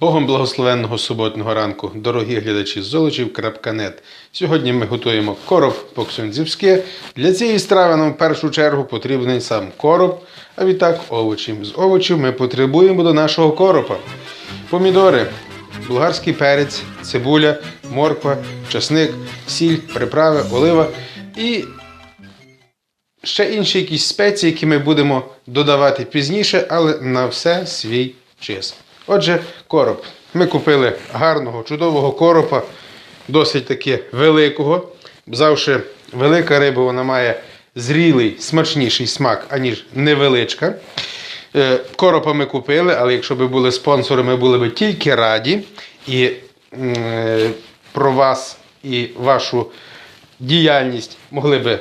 Богом благословенного суботного ранку, дорогі глядачі з Золочів.нет. Сьогодні ми готуємо короб по-ксюндзівськи. Для цієї страви нам в першу чергу потрібний сам короб, а відтак овочі. З овочів ми потребуємо до нашого коропа. Помідори, болгарський перець, цибуля, морква, часник, сіль, приправи, олива і ще інші якісь спеції, які ми будемо додавати пізніше, але на все свій час. Отже, короб. Ми купили гарного, чудового коропа, досить таки великого. Завжди велика риба вона має зрілий, смачніший смак, аніж невеличка. Е, Коропа ми купили, але якщо б були спонсори, ми були б тільки раді. І е, про вас і вашу діяльність могли би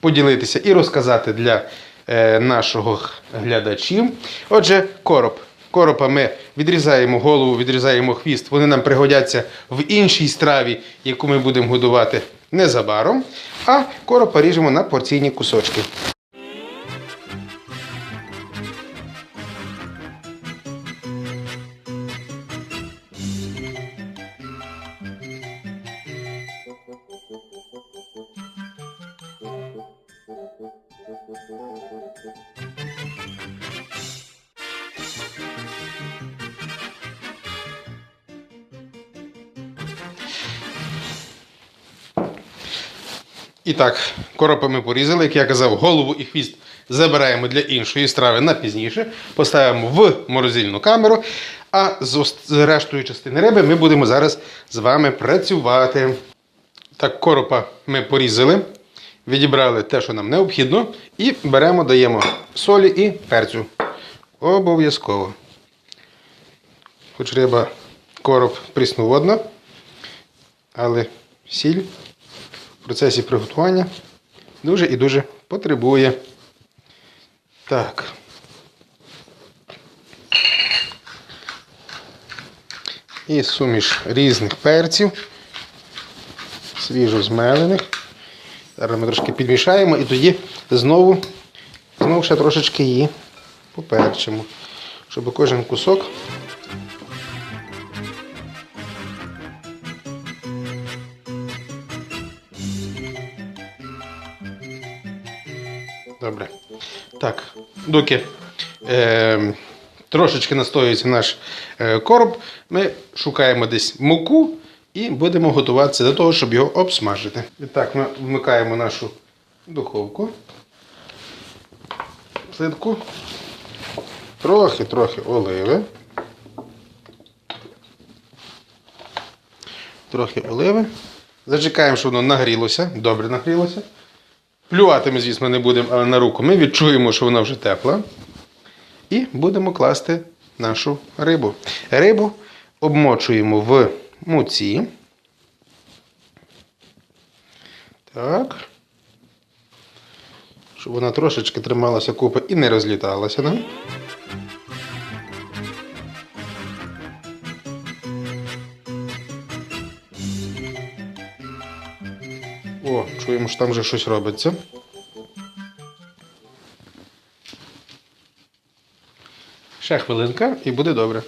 поділитися і розказати для е, нашого глядачів. Отже, короб. Коропа ми відрізаємо голову, відрізаємо хвіст. Вони нам пригодяться в іншій страві, яку ми будемо годувати незабаром. А коропа ріжемо на порційні кусочки. І так, коропа ми порізали, як я казав, голову і хвіст забираємо для іншої страви на пізніше, поставимо в морозильну камеру. А з рештою частини риби ми будемо зараз з вами працювати. Так, коропа ми порізали, відібрали те, що нам необхідно, і беремо, даємо солі і перцю. Обов'язково. Хоч риба короб прісноводна, але сіль процесі приготування дуже і дуже потребує. Так. І суміш різних перців, свіжо змелених. Зараз ми трошки підмішаємо і тоді знову, знову ще трошечки її поперчимо, щоб кожен кусок Добре. Так, доки е, трошечки настоюється наш е, короб, ми шукаємо десь муку і будемо готуватися до того, щоб його обсмажити. І так, ми вмикаємо нашу духовку. Плитку. Трохи-трохи оливи. Трохи оливи. Зачекаємо, щоб воно нагрілося. Добре нагрілося. Плювати ми, звісно, не будемо, але на руку ми відчуємо, що вона вже тепла. І будемо класти нашу рибу. Рибу обмочуємо в муці. Так. Щоб вона трошечки трималася купи і не розліталася нам. Чуємо, що там вже щось робиться. Ще хвилинка і буде добре.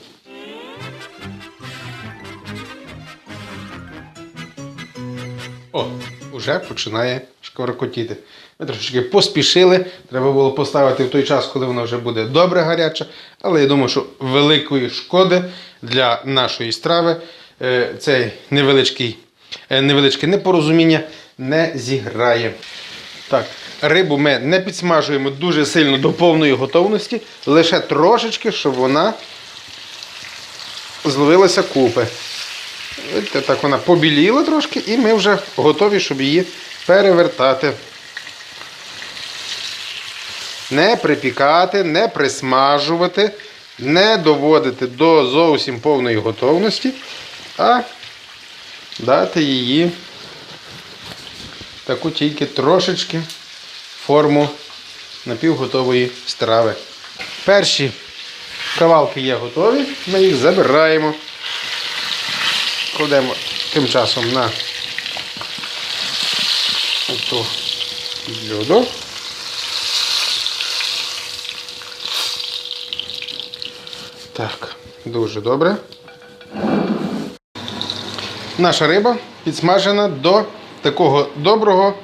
О, вже починає шкваркотіти. Ми трошечки поспішили. Треба було поставити в той час, коли вона вже буде добре гаряча. Але я думаю, що великої шкоди для нашої страви е, цей невеличкий, е, невеличке непорозуміння не зіграє. Так, рибу ми не підсмажуємо дуже сильно до повної готовності, лише трошечки, щоб вона зловилася купи. Бачите, так вона побіліла трошки, і ми вже готові, щоб її перевертати. Не припікати, не присмажувати, не доводити до зовсім повної готовності, а дати її таку тільки трошечки форму напівготової страви. Перші кавалки є готові, ми їх забираємо. Кладемо тим часом на ту блюдо. Так, дуже добре. наша риба підсмажена до такого доброго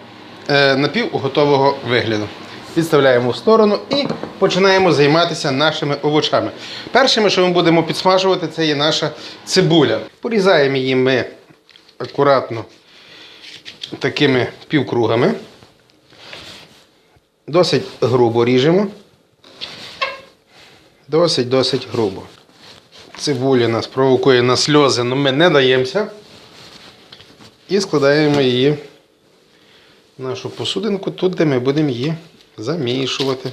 е, напівготового вигляду. Відставляємо в сторону і починаємо займатися нашими овочами. Першими, що ми будемо підсмажувати, це є наша цибуля. Порізаємо її ми акуратно такими півкругами. Досить грубо ріжемо. Досить, досить грубо. Цибуля нас провокує на сльози, але ми не даємося. І складаємо її в нашу посудинку, тут, де ми будемо її замішувати.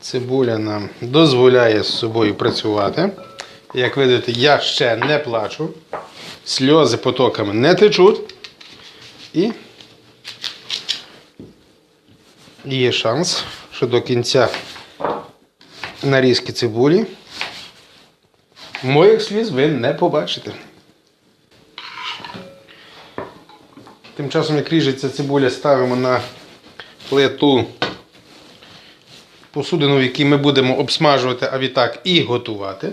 Цибуля нам дозволяє з собою працювати. Як видите, я ще не плачу. Сльози потоками не течуть. І є шанс, що до кінця нарізки цибулі моїх сліз ви не побачите. Тим часом, як ріжеться цибуля, ставимо на плиту посудину, в якій ми будемо обсмажувати, а відтак і готувати.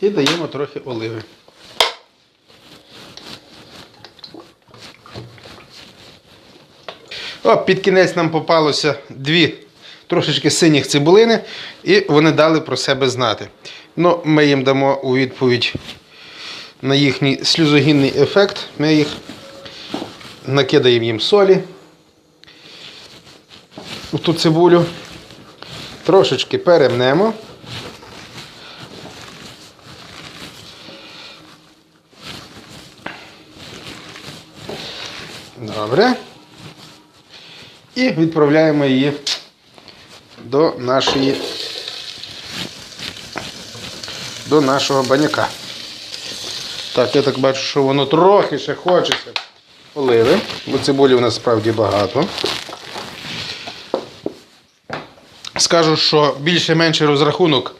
І даємо трохи оливи. О, під кінець нам попалося дві трошечки синіх цибулини, і вони дали про себе знати. Ну, ми їм дамо у відповідь на їхній сльозогінний ефект. Ми їх накидаємо їм солі у ту цибулю, трошечки перемнемо. Добре. І відправляємо її до нашої до нашого баняка. Так, я так бачу, що воно трохи ще хочеться оливи, бо цибулі в нас справді багато. Скажу, що більше-менше розрахунок,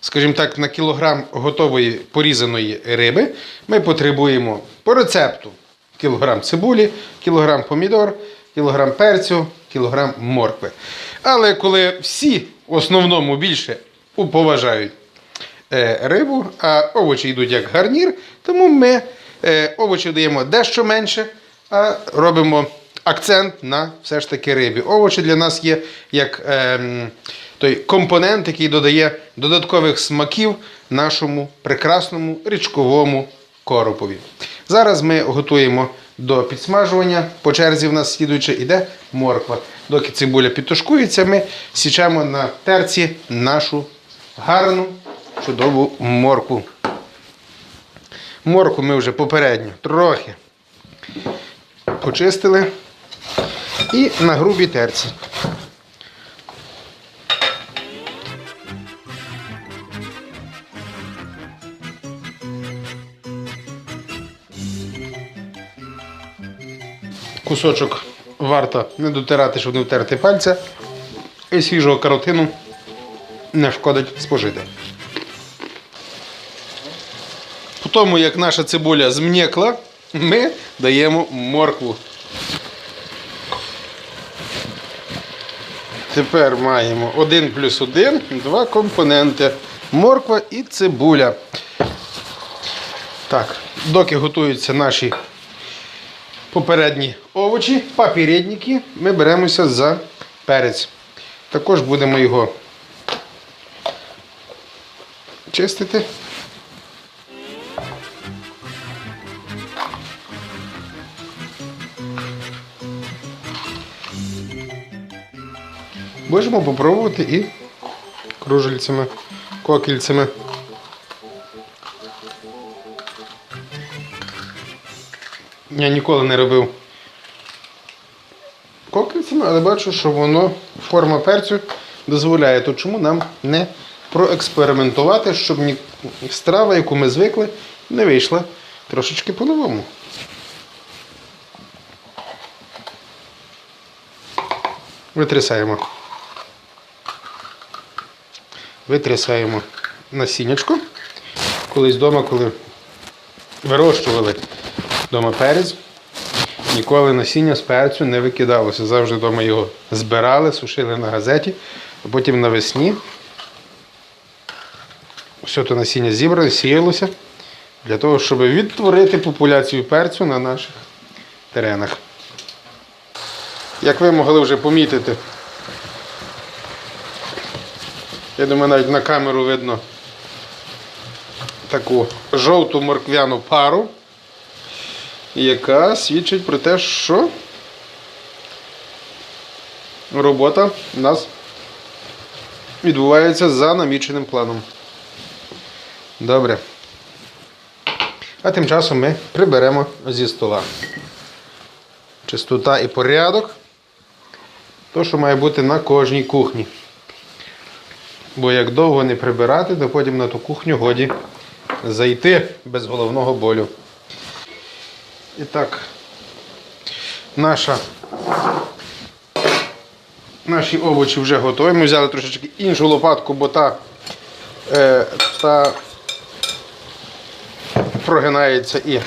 скажімо так, на кілограм готової порізаної риби ми потребуємо по рецепту кілограм цибулі, кілограм помідор, кілограм перцю, кілограм моркви. Але коли всі в основному більше уповажають рибу, а овочі йдуть як гарнір, тому ми е, овочі даємо дещо менше, а робимо акцент на все ж таки рибі. Овочі для нас є як ем, той компонент, який додає додаткових смаків нашому прекрасному річковому коропові. Зараз ми готуємо до підсмажування. По черзі в нас слідуючи йде морква. Доки цибуля підтушкується, ми січемо на терці нашу гарну, чудову моркву. Морку ми вже попередньо трохи почистили і на грубій терці. Кусочок варто не дотирати, щоб не втерти пальця. І свіжого каротину не шкодить спожити. По тому, як наша цибуля зм'якла, ми даємо моркву. Тепер маємо 1 плюс 1, два компоненти. Морква і цибуля. Так, доки готуються наші попередні овочі, папірідники, ми беремося за перець. Також будемо його чистити. Можемо попробувати і кружельцями, кокільцями. Я ніколи не робив кокільцями, але бачу, що воно, форма перцю дозволяє. То чому нам не проекспериментувати, щоб страва, яку ми звикли, не вийшла трошечки по-новому. Витрясаємо. Витрясаємо насіннячко. Колись вдома, коли вирощували вдома перець, ніколи насіння з перцю не викидалося. Завжди вдома його збирали, сушили на газеті, а потім навесні все то насіння зібране, сіялося для того, щоб відтворити популяцію перцю на наших теренах. Як ви могли вже помітити, я думаю, навіть на камеру видно таку жовту морквяну пару, яка свідчить про те, що робота у нас відбувається за наміченим планом. Добре. А тим часом ми приберемо зі стола. Чистота і порядок. То, що має бути на кожній кухні. Бо як довго не прибирати, то потім на ту кухню годі зайти без головного болю. І так, наша, наші овочі вже готові. Ми взяли трошечки іншу лопатку, бо та, е, та прогинається і.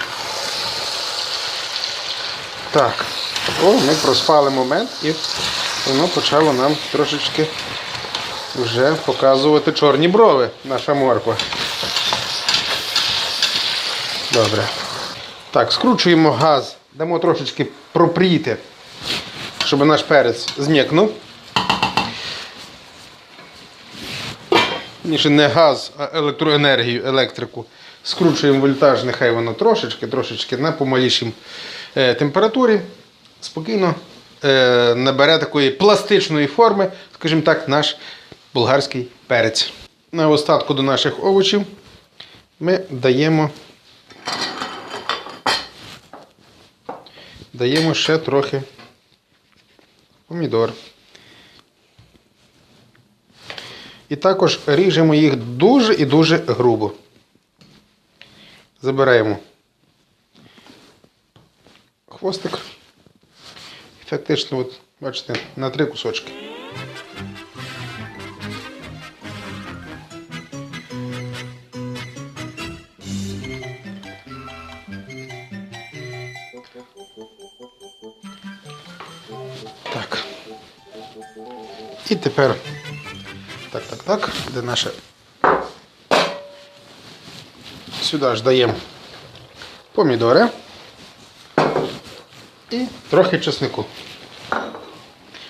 Так. О, ми проспали момент і воно почало нам трошечки вже показувати чорні брови, наша морква. Добре. Так, скручуємо газ, дамо трошечки пропріти, щоб наш перець зм'якнув. Ніше не газ, а електроенергію, електрику. Скручуємо вольтаж, нехай воно трошечки, трошечки на помалішій е, температурі. Спокійно е, набере такої пластичної форми, скажімо так, наш болгарський перець. На остатку до наших овочів ми даємо, даємо ще трохи помідор. І також ріжемо їх дуже і дуже грубо. Забираємо хвостик. Фактично, от, бачите, на три кусочки. Так. І тепер так, так, так, де наше. Сюди ж даємо помідори і трохи чеснику.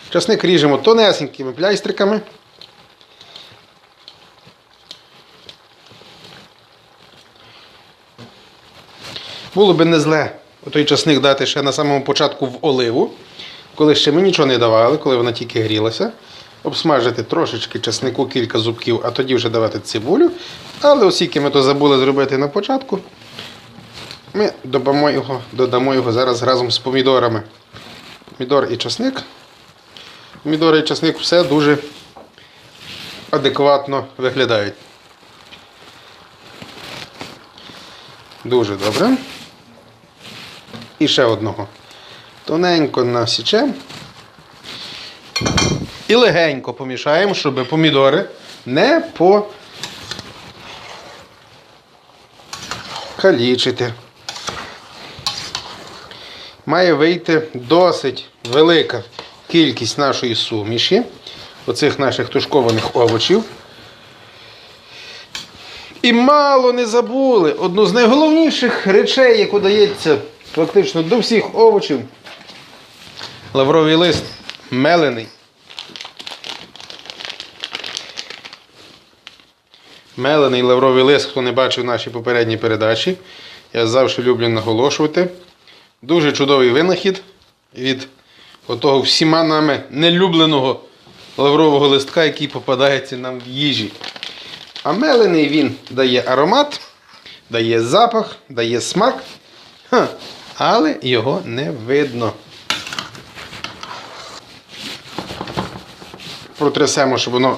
Чесник ріжемо тонесенькими пляйстриками. Було би не зле той часник дати ще на самому початку в оливу, коли ще ми нічого не давали, коли вона тільки грілася. Обсмажити трошечки часнику, кілька зубків, а тоді вже давати цибулю. Але оскільки ми то забули зробити на початку, ми додамо його, додамо його зараз разом з помідорами. Помідор і часник. Помідори і часник все дуже адекватно виглядають. Дуже добре. І ще одного. Тоненько насічемо. І легенько помішаємо, щоб помідори не по калічити. Має вийти досить велика кількість нашої суміші, оцих наших тушкованих овочів. І мало не забули одну з найголовніших речей, яку дається фактично до всіх овочів. Лавровий лист мелений. Мелений лавровий лист, хто не бачив наші попередні передачі. Я завжди люблю наголошувати. Дуже чудовий винахід від отого всіма нами нелюбленого лаврового листка, який попадається нам в їжі. А мелений він дає аромат, дає запах, дає смак, але його не видно. Протрясемо, щоб воно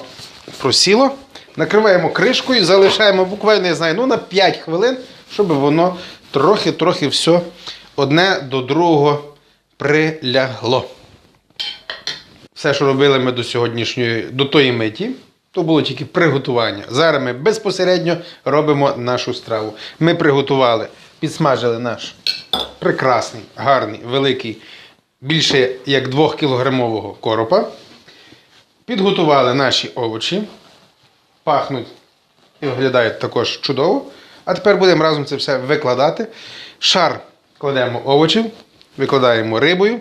просіло. Накриваємо кришкою, залишаємо буквально, я знаю, ну, на 5 хвилин, щоб воно трохи-трохи все одне до другого прилягло. Все, що робили ми до сьогоднішньої, до тої миті, то було тільки приготування. Зараз ми безпосередньо робимо нашу страву. Ми приготували, підсмажили наш прекрасний, гарний, великий, більше як 2 кілограмового коропа. Підготували наші овочі. Пахнуть і виглядають також чудово. А тепер будемо разом це все викладати. Шар кладемо овочів, викладаємо рибою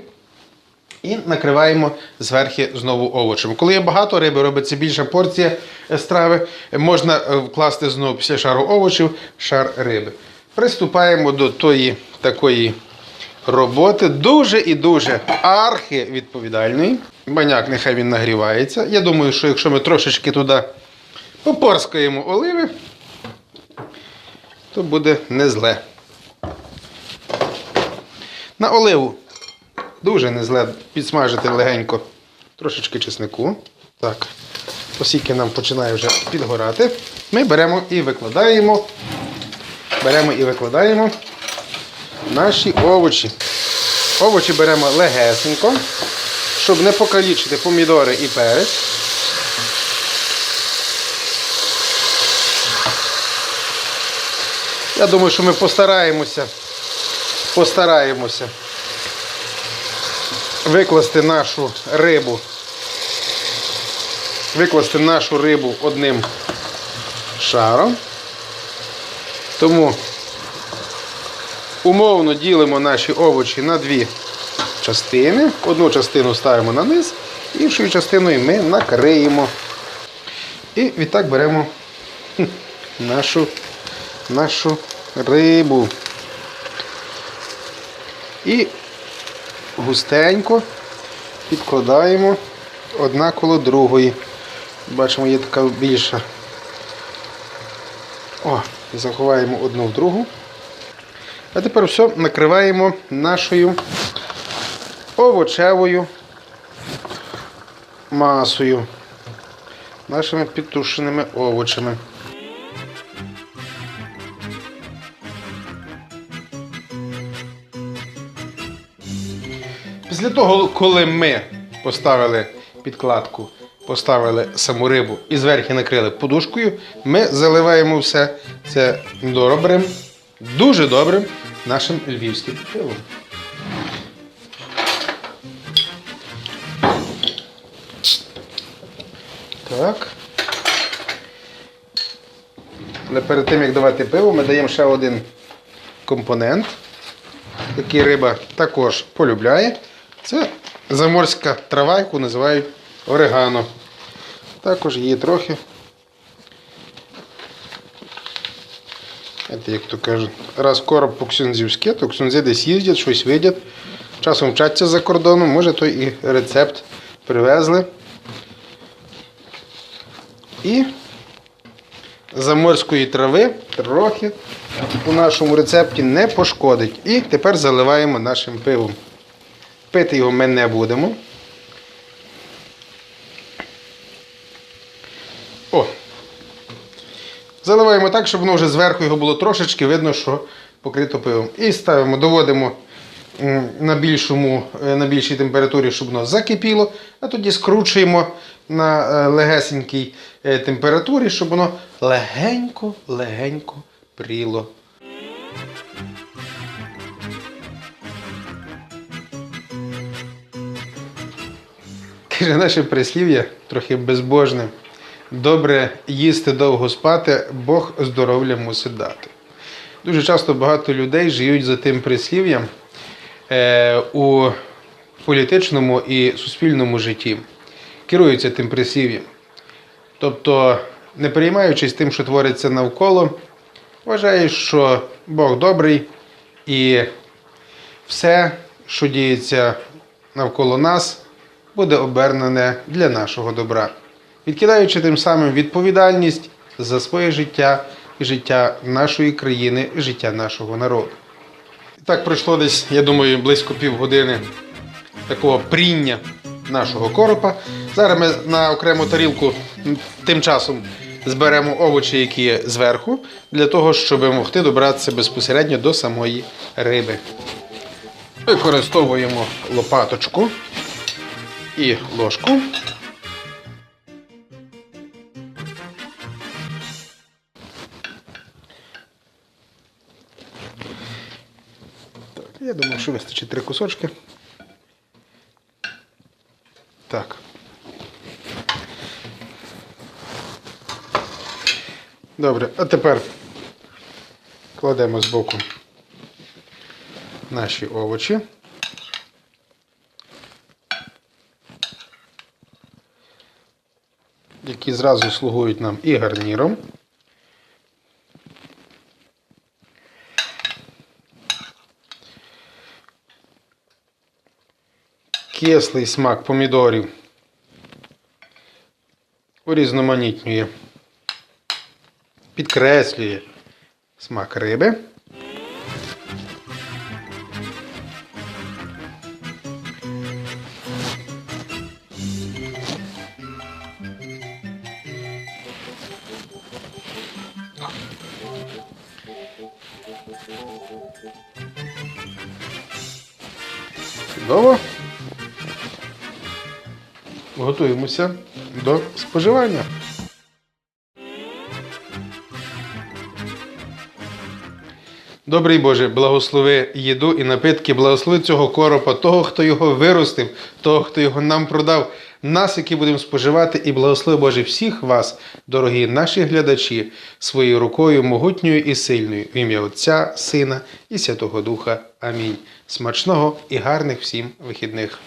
і накриваємо зверху знову овочами. Коли є багато риби, робиться більша порція страви, можна е, вкласти знову після шару овочів шар риби. Приступаємо до тої такої роботи дуже і дуже архи відповідальної. Баняк нехай він нагрівається. Я думаю, що якщо ми трошечки туди попорскаємо оливи, то буде не зле. На оливу дуже не зле підсмажити легенько трошечки чеснику. Так, оскільки нам починає вже підгорати, ми беремо і викладаємо. Беремо і викладаємо наші овочі. Овочі беремо легесенько, щоб не покалічити помідори і перець. Я думаю, що ми постараємося, постараємося викласти нашу рибу, викласти нашу рибу одним шаром. Тому умовно ділимо наші овочі на дві частини. Одну частину ставимо на низ, іншою частиною ми накриємо. І відтак беремо нашу, нашу рибу. І густенько підкладаємо одна коло другої. Бачимо, є така більша. О, заховаємо одну в другу. А тепер все накриваємо нашою овочевою масою, нашими підтушеними овочами. Після того, коли ми поставили підкладку, поставили саму рибу і зверху накрили подушкою, ми заливаємо все це добрим, дуже добрим нашим львівським пивом. Так. Але перед тим, як давати пиво, ми даємо ще один компонент, який риба також полюбляє. Це заморська трава, яку називають орегано. Також її трохи. Як то кажуть, раз короб по ксюнзівське, то ксюнзи десь їздять, щось видять. Часом вчаться за кордоном, може той і рецепт привезли. І заморської трави трохи у нашому рецепті не пошкодить. І тепер заливаємо нашим пивом. Пити його ми не будемо. О! Заливаємо так, щоб воно вже зверху його було трошечки видно, що покрито пивом. І ставимо, доводимо на, більшому, е, на більшій температурі, щоб воно закипіло, а тоді скручуємо на е, легесенькій е, температурі, щоб воно легенько-легенько пріло. Каже, наше прислів'я трохи безбожне. Добре їсти, довго спати, Бог здоров'я мусить дати. Дуже часто багато людей живуть за тим прислів'ям у політичному і суспільному житті. Керуються тим прислів'ям. Тобто, не переймаючись тим, що твориться навколо, вважають, що Бог добрий і все, що діється навколо нас, буде обернене для нашого добра, відкидаючи тим самим відповідальність за своє життя і життя нашої країни, життя нашого народу. Так пройшло десь, я думаю, близько півгодини такого пріння нашого коропа. Зараз ми на окрему тарілку тим часом зберемо овочі, які є зверху, для того, щоб могти добратися безпосередньо до самої риби. Використовуємо лопаточку і ложку. Я думаю, що вистачить три кусочки. Так. Добре, а тепер кладемо збоку наші овочі. Які зразу слугують нам і гарніром. Кислий смак помідорів урізноманітнює, підкреслює смак риби. Готуємося до споживання. Добрий Боже, благослови їду і напитки, благослови цього коропа, того, хто його виростив, того, хто його нам продав, нас, які будемо споживати, і благослови Боже всіх вас, дорогі наші глядачі, своєю рукою могутньою і сильною, в ім'я Отця, Сина і Святого Духа. Амінь. Смачного і гарних всім вихідних.